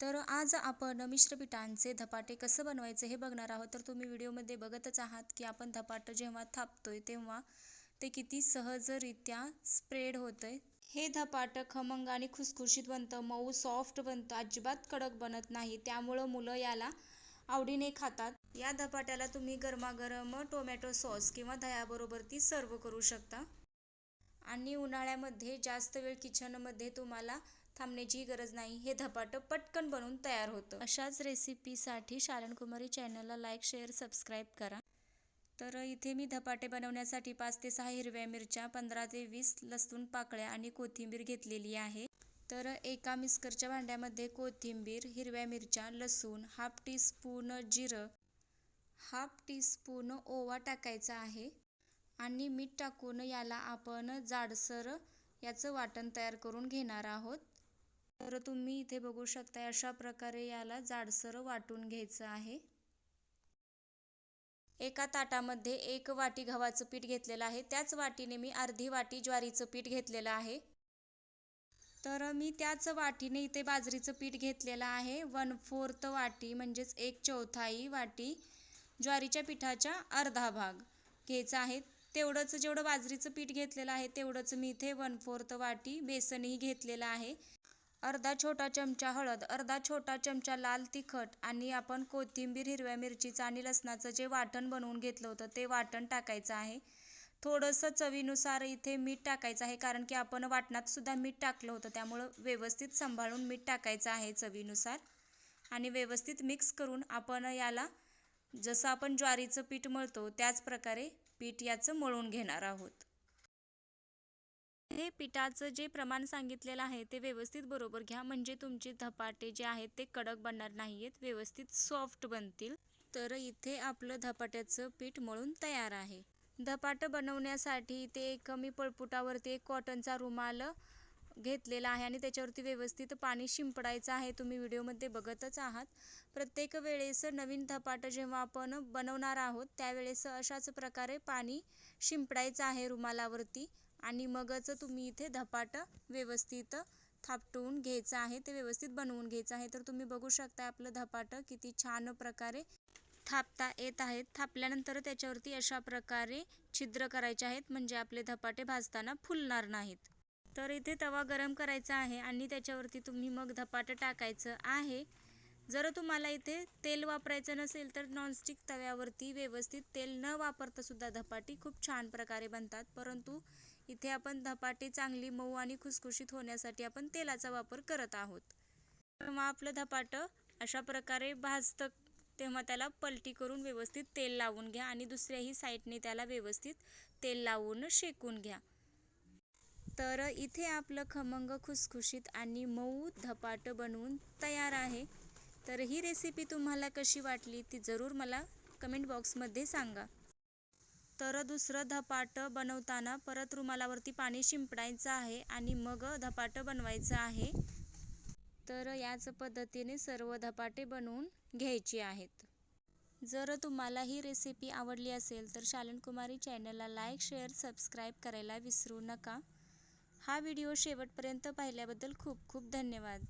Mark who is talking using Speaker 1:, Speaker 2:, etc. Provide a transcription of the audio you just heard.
Speaker 1: तर आज आपण मिश्र पिठांचे धपाटे कसं बनवायचं हे बघणार आहोत. तर तुम्ही व्हिडिओमध्ये बघतच आहात की आपण धपाटं जेव्हा थापतोय तेव्हा ते किती सहजरित्या स्प्रेड होतंय. हे धपाटं खमंग आणि खुसखुशीत बनतं मऊ सॉफ्ट बनतं अजिबात कडक बनत नाही. त्यामुळं मुलं याला आवडीने खातात. या धपाट्याला तुम्ही गरमागरम टोमॅटो सॉस किंवा दह्याबरोबर ती सर्व करू शकता. आणि उन्हाळ्यामध्ये जास्त वेळ किचनमध्ये तुम्हाला थांबण्याची गरज नाही. हे धपाटं पटकन बनवून तयार होतं. अशाच रेसिपीसाठी शालनकुमारी चॅनलला लाईक शेअर सबस्क्राईब करा. तर इथे मी धपाटे बनवण्यासाठी पाच ते सहा हिरव्या मिरच्या पंधरा ते वीस लसूण पाकळ्या आणि कोथिंबीर घेतलेली आहे. तर एका मिस्करच्या भांड्यामध्ये कोथिंबीर हिरव्या मिरच्या लसूण हाफ टी स्पून जिरं हाफ टी स्पून ओवा टाकायचा आहे आणि मीठ टाकून याला आपण जाडसर याचं वाटण तयार करून घेणार आहोत. तर तुम्ही इथे बघू शकता अशा प्रकारे याला जाडसर वाटून घ्यायचं आहे. एका ताटामध्ये एक वाटी गव्हाचं पीठ घेतलेलं आहे. त्याच वाटीने मी अर्धी वाटी ज्वारीचं पीठ घेतलेलं आहे. तर मी त्याच वाटीने इथे बाजरीचं पीठ घेतलेलं आहे. वन फोर्थ वाटी म्हणजेच एक चौथाई वाटी ज्वारीच्या पिठाच्या अर्धा भाग घ्यायचा आहे. तेवढंच जेवढं बाजरीचं पीठ घेतलेलं आहे तेवढंच मी इथे वन फोर्थ वाटी बेसनही घेतलेलं आहे. अर्धा छोटा चमचा हळद अर्धा छोटा चमचा लाल तिखट आणि आपण कोथिंबीर हिरव्या मिरचीचं आणि लसणाचं जे वाटण बनवून घेतलं होतं ते वाटण टाकायचं आहे. थोडंसं चवीनुसार इथे मीठ टाकायचं आहे कारण की आपण वाटणात सुद्धा मीठ टाकलं होतं. त्यामुळं व्यवस्थित सांभाळून मीठ टाकायचं आहे चवीनुसार आणि व्यवस्थित मिक्स करून आपण याला जसं आपण ज्वारीचं पीठ मळतो त्याच प्रकारे पीठ याचं मळून घेणार आहोत. हे पिठाचं जे प्रमाण सांगितलेलं आहे ते व्यवस्थित बरोबर घ्या. म्हणजे तुमचे धपाटे जे आहेत ते कडक बनणार नाही आहेत व्यवस्थित सॉफ्ट बनतील. तर इथे आपलं धपाट्याचं पीठ मळून तयार आहे. धपाटं बनवण्यासाठी इथे एक मी पळपुटावरती एक कॉटनचा रुमाल घेतलेला आहे आणि त्याच्यावरती व्यवस्थित पाणी शिंपडायचं आहे. तुम्ही व्हिडिओमध्ये बघतच आहात. प्रत्येक वेळेस नवीन धपाटं जेव्हा आपण बनवणार आहोत त्यावेळेस अशाच प्रकारे पाणी शिंपडायचं आहे रुमालावरती. आणि मगच तुम्ही इथे धपाटं व्यवस्थित थापटवून घ्यायचं आहे ते व्यवस्थित बनवून घ्यायचं आहे. तर तुम्ही बघू शकता आपलं धपाटं किती छान प्रकारे थापता येत आहेत थापल्यानंतर त्याच्यावरती अशा प्रकारे छिद्र करायचे आहेत म्हणजे आपले धपाटे भाजताना फुलणार नाहीत. तर इथे तवा गरम करायचा आहे आणि त्याच्यावरती तुम्ही मग धपाटं टाकायचं आहे. जर तुम्हाला इथे तेल वापरायचं नसेल तर नॉनस्टिक तव्यावरती व्यवस्थित तेल न वापरता सुद्धा धपाटी खूप छान प्रकारे बनतात. परंतु इथे आपण धपाटे चांगली मऊ आणि खुसखुशीत होण्यासाठी आपण तेलाचा वापर करत आहोत. तेव्हा आपलं धपाटं अशा प्रकारे भाजतं तेव्हा त्याला पलटी करून व्यवस्थित तेल लावून घ्या आणि दुसऱ्याही साईडने त्याला व्यवस्थित तेल लावून शेकून घ्या. तर इथे आपलं खमंग खुसखुशीत आणि मऊ धपाटं बनवून तयार आहे. तर ही रेसिपी तुम्हाला कशी वाटली ती जरूर मला कमेंट बॉक्समध्ये सांगा. तर दुसरं धपाटं बनवताना परत रुमालावरती पाणी शिंपडायचं आहे आणि मग धपाटं बनवायचं आहे. तर याच पद्धतीने सर्व धपाटे बनवून घ्यायचे आहेत. जर तुम्हाला ही रेसिपी आवडली असेल तर शालन कुमारी चॅनलला लाईक शेअर सबस्क्राईब करायला विसरू नका. हा व्हिडिओ शेवटपर्यंत पाहिल्याबद्दल खूप खूप धन्यवाद.